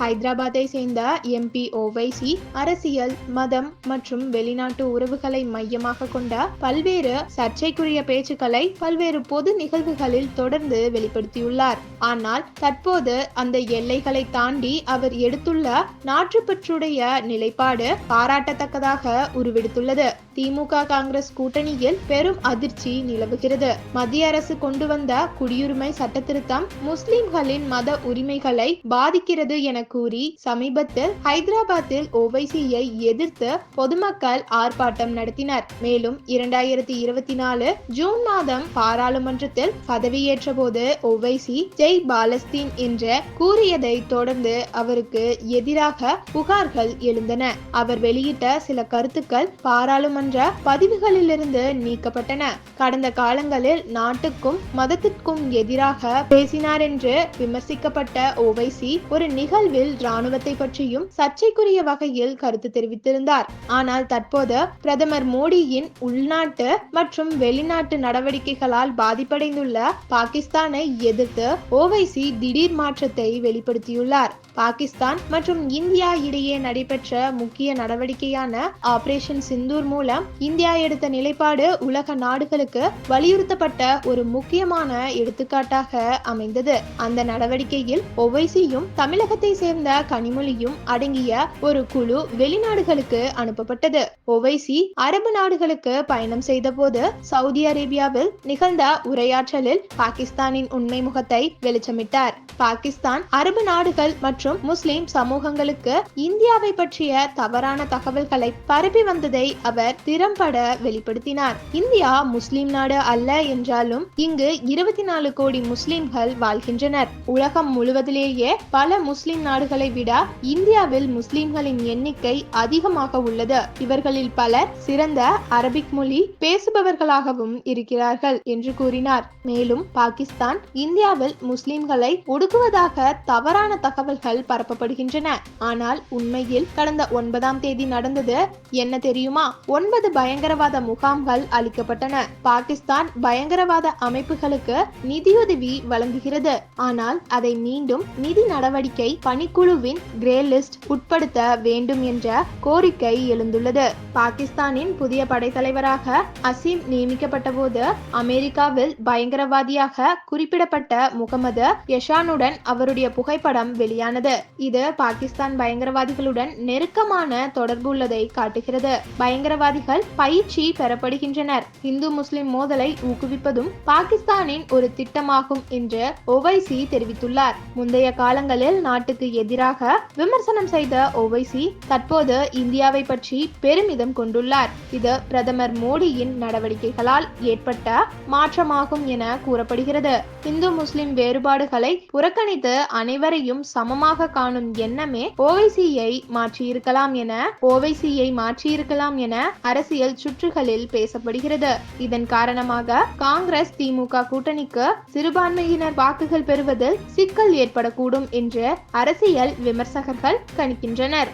ஹைதராபாத்தை சேர்ந்த எம்பி ஓவைசி அரசியல் மதம் மற்றும் வெளிநாட்டு உறவுகளை மையமாக கொண்ட பல்வேறு சர்ச்சைக்குரிய பேச்சுக்களை பல்வேறு பொது நிகழ்வுகளில் தொடர்ந்து வெளிப்படுத்தியுள்ளார். ஆனால் தற்போது அந்த எல்லைகளை தாண்டி அவர் எடுத்துள்ள நாட்டுப்பற்றுடைய நிலைப்பாடு பாராட்டத்தக்கதாக உருவெடுத்துள்ளது. திமுக காங்கிரஸ் கூட்டணியில் பெரும் அதிர்ச்சி நிலவுகிறது. மத்திய அரசு கொண்டு வந்த குடியுரிமை சட்ட திருத்தம் முஸ்லிம்களின் மத உரிமைகளை பாதிக்கிறது என கூறி சமீபத்தில் ஹைதராபாத்தில் ஓவைசியை எதிர்த்து பொதுமக்கள் ஆர்ப்பாட்டம் நடத்தினர். மேலும் இரண்டாயிரத்தி இருபத்தி நாலு ஜூன் மாதம் பாராளுமன்றத்தில் பதவியேற்ற போது ஓவைசி ஜெய் பாலஸ்தீன் என்ற கூறியதை தொடர்ந்து அவருக்கு எதிராக புகார்கள் எழுந்தன. அவர் வெளியிட்ட சில கருத்துக்கள் பாராளுமன்ற பதிவுகளிலிருந்து நீக்கப்பட்டன. கடந்த காலங்களில் நாட்டுக்கும் மதத்திற்கும் எதிராக பேசினார் என்று விமர்சிக்கப்பட்ட ஓவைசி ஒரு நிகழ்வில் ராணுவத்தை பற்றியும் சர்ச்சைக்குரிய வகையில் கருத்து தெரிவித்திருந்தார். ஆனால் தற்போது பிரதமர் மோடியின் உள்நாட்டு மற்றும் வெளிநாட்டு நடவடிக்கைகளால் பாதிப்படைந்துள்ள பாகிஸ்தானை எதிர்த்து ஓவைசி திடீர் மாற்றத்தை வெளிப்படுத்தியுள்ளார். பாகிஸ்தான் மற்றும் இந்தியா இடையே நடைபெற்ற முக்கிய நடவடிக்கையான ஆபரேஷன் சிந்தூர் மூலம் இந்தியா எடுத்த நிலைப்பாடு உலக நாடுகளுக்கு வலியுறுத்தப்பட்ட ஒரு முக்கியமான எடுத்துக்காட்டாக அமைந்தது. அந்த நடவடிக்கையில் ஒவைசியும் தமிழகத்தை சேர்ந்த கனிமொழியும் அடங்கிய ஒரு குழு வெளிநாடுகளுக்கு அனுப்பப்பட்டது. ஒவைசி அரபு நாடுகளுக்கு பயணம் செய்தபோது சவுதி அரேபியாவில் நிகழ்ந்த உரையாற்றலில் பாகிஸ்தானின் உண்மை முகத்தை வெளிச்சமிட்டார். பாகிஸ்தான் அரபு நாடுகள் மற்றும் முஸ்லிம் சமூகங்களுக்கு இந்தியாவை பற்றிய தவறான தகவல்களை பரப்பி வந்ததை அவர் திறம்பட வெளிப்படுத்தினார். இந்தியா முஸ்லிம் நாடு அல்ல என்றாலும் இங்கு இருபத்தி நாலு கோடி முஸ்லிம்கள் வாழ்கின்றனர். உலகம் முழுவதிலேயே பல முஸ்லிம் நாடுகளை விட இந்தியாவில் முஸ்லிம்களின் எண்ணிக்கை அதிகமாக உள்ளது. இவர்களில் பலர் சிறந்த அரபிக் மொழி பேசுபவர்களாகவும் இருக்கிறார்கள் என்று கூறினார். மேலும் பாகிஸ்தான் இந்தியாவில் முஸ்லிம்களை ஒடுக்குவதாக தவறான தகவல்கள் பரப்பப்படுகின்றன. ஆனால் உண்மையில் கடந்த ஒன்பதாம் தேதி நடந்தது என்ன தெரியுமா? ஒன்பது ஒன்பது பயங்கரவாத முகாம்கள் அளிக்கப்பட்டன. பாகிஸ்தான் பயங்கரவாத அமைப்புகளுக்கு நிதியுதவி வழங்குகிறது. ஆனால் அதை மீண்டும் நிதி நடவடிக்கை பணிக்குழுவின் கிரே லிஸ்ட் உட்படுத்த வேண்டும் என்ற கோரிக்கை எழுந்துள்ளது. பாகிஸ்தானின் புதிய படைத்தலைவராக அசீம் நியமிக்கப்பட்டபோது அமெரிக்காவில் பயங்கரவாதியாக குறிப்பிடப்பட்ட முகமது யஷானுடன் அவருடைய புகைப்படம் வெளியானது. இது பாகிஸ்தான் பயங்கரவாதிகளுடன் நெருக்கமான தொடர்பு உள்ளதை காட்டுகிறது. பயங்கரவாதி பயங்கரவாதிகள் பயிற்சி பெறப்படுகின்றனர். இந்து முஸ்லிம் மோதலை ஊக்குவிப்பதும் பாகிஸ்தானின் ஒரு திட்டமாகும் என்று ஒவைசி தெரிவித்துள்ளார். முந்தைய காலங்களில் நாட்டுக்கு எதிராக விமர்சனம் செய்த ஒவைசி தற்போது இந்தியாவை பற்றி பெருமிதம் கொண்டுள்ளார். இது பிரதமர் மோடியின் நடவடிக்கைகளால் ஏற்பட்ட மாற்றமாகும் என கூறப்படுகிறது. இந்து முஸ்லிம் வேறுபாடுகளை புறக்கணித்து அனைவரையும் சமமாக காணும் எண்ணமே ஓவைசியை மாற்றியிருக்கலாம் என ஓவைசியை மாற்றியிருக்கலாம் என அரசியல் சுற்றுகளில் பேசப்படுகிறது. இதன் காரணமாக காங்கிரஸ் திமுக கூட்டணிக்கு சிறுபான்மையினர் வாக்குகள் பெறுவதில் சிக்கல் ஏற்படக்கூடும் என்று அரசியல் விமர்சகர்கள் கணிக்கின்றனர்.